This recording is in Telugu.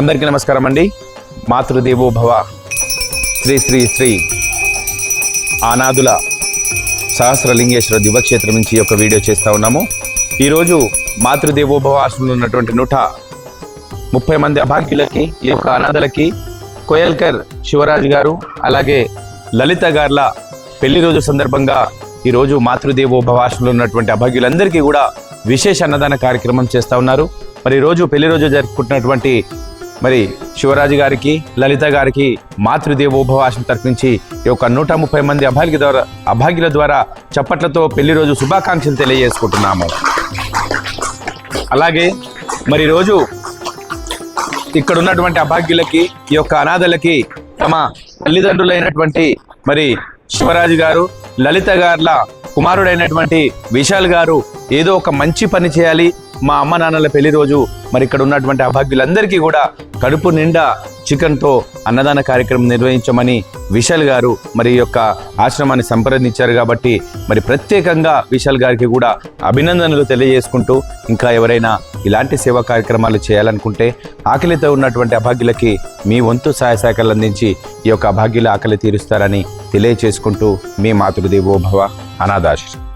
అందరికీ నమస్కారం అండి. మాతృదేవో భవ శ్రీ శ్రీ శ్రీ ఆనాదుల సహస్రలింగేశ్వర దివక్షేత్రం నుంచి యొక్క వీడియో చేస్తూ ఉన్నాము. ఈరోజు మాతృదేవో భవ ఆశ్రమంలో ఉన్నటువంటి నూట ముప్పై మంది అభాగ్యులకి ఈ యొక్క అనాథలకి కోయల్కర్ శివరాజు గారు అలాగే లలిత గార్ల పెళ్ళి రోజు సందర్భంగా ఈరోజు మాతృదేవో భవ ఉన్నటువంటి అభాగ్యులందరికీ కూడా విశేష అన్నదాన కార్యక్రమం చేస్తూ ఉన్నారు. మరి ఈరోజు పెళ్ళి రోజు జరుపుకుంటున్నటువంటి మరి శివరాజు గారికి లలిత గారికి మాతృదేవోభవాసం తర్పించి ఈ యొక్క నూట ముప్పై మంది అభాగ్య ద్వారా అభాగ్యుల ద్వారా చప్పట్లతో పెళ్ళి రోజు శుభాకాంక్షలు తెలియజేసుకుంటున్నాము. అలాగే మరి రోజు ఇక్కడ ఉన్నటువంటి అభాగ్యులకి ఈ యొక్క అనాథలకి తమ తల్లిదండ్రులైనటువంటి మరి శివరాజు గారు లలిత గారుల కుమారుడైనటువంటి విశాల్ గారు ఏదో ఒక మంచి పని చేయాలి మా అమ్మ నాన్నల పెళ్ళి రోజు మరి ఇక్కడ ఉన్నటువంటి అభాగ్యులందరికీ కూడా కడుపు నిండా చికెన్తో అన్నదాన కార్యక్రమం నిర్వహించమని విశాల్ గారు మరి యొక్క ఆశ్రమాన్ని సంప్రదించారు కాబట్టి మరి ప్రత్యేకంగా విశాల్ గారికి కూడా అభినందనలు తెలియజేసుకుంటూ ఇంకా ఎవరైనా ఇలాంటి సేవా కార్యక్రమాలు చేయాలనుకుంటే ఆకలితో ఉన్నటువంటి అభాగ్యులకి మీ వంతు సహాయ శాఖలు అందించి ఈ యొక్క అభాగ్యుల ఆకలి తీరుస్తారని తెలియచేసుకుంటూ మీ మాతృదేవోభవ అనాథాశ్రమం.